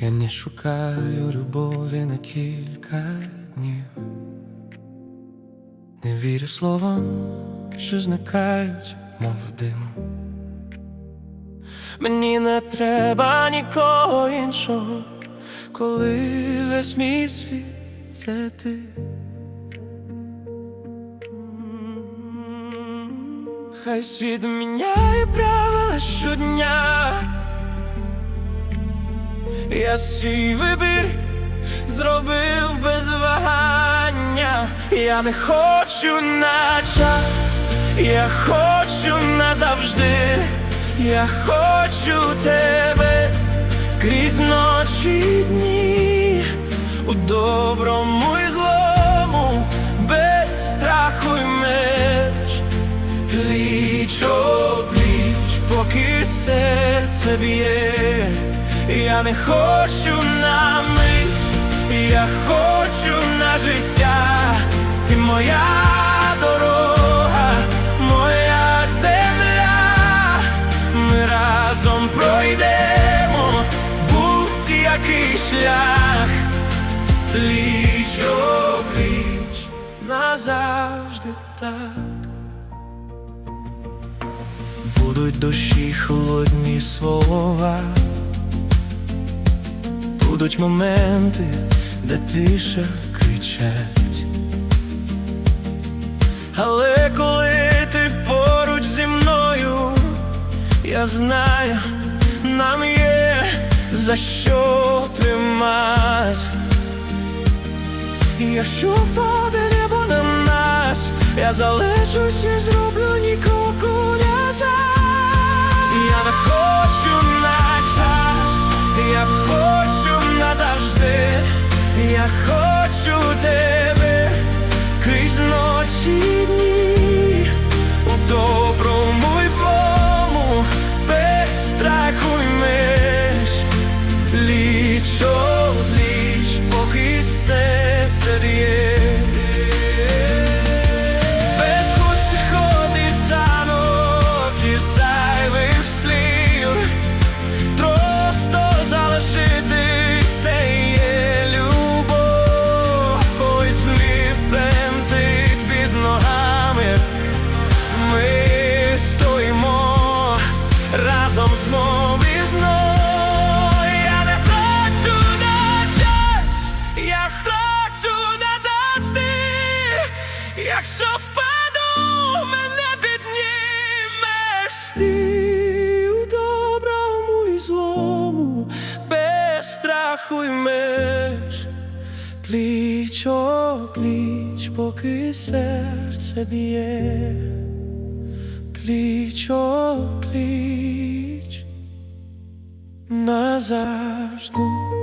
Не шукаю любові на кілька днів, не вірю словам, що зникають, мов дим. Мені не треба нікого іншого, коли весь мій світ це ти. Хай світ міняє правила щодня. Я свій вибір зробив без вагання. Я не хочу на час, я хочу назавжди. Я хочу тебе крізь ночі дні, у доброму і злому, без страху й меж. Пліч о пліч, поки серце б'є, я не хочу на мить, я хочу на життя, ти моя дорога, моя земля, ми разом пройдемо будь-який шлях, пліч о пліч, назавжди так. Будуть дощі холодні слова, будуть моменти, де тиша кричать. Але коли ти поруч зі мною, я знаю, нам є за що тримать. Якщо впаде небо на нас, я залишусь і зроблю ні ночі Якщо впаду, мене піднімеш. Ти у доброму і злому, без страху й меж, пліч о пліч, поки серце б'є, пліч о пліч назавжди.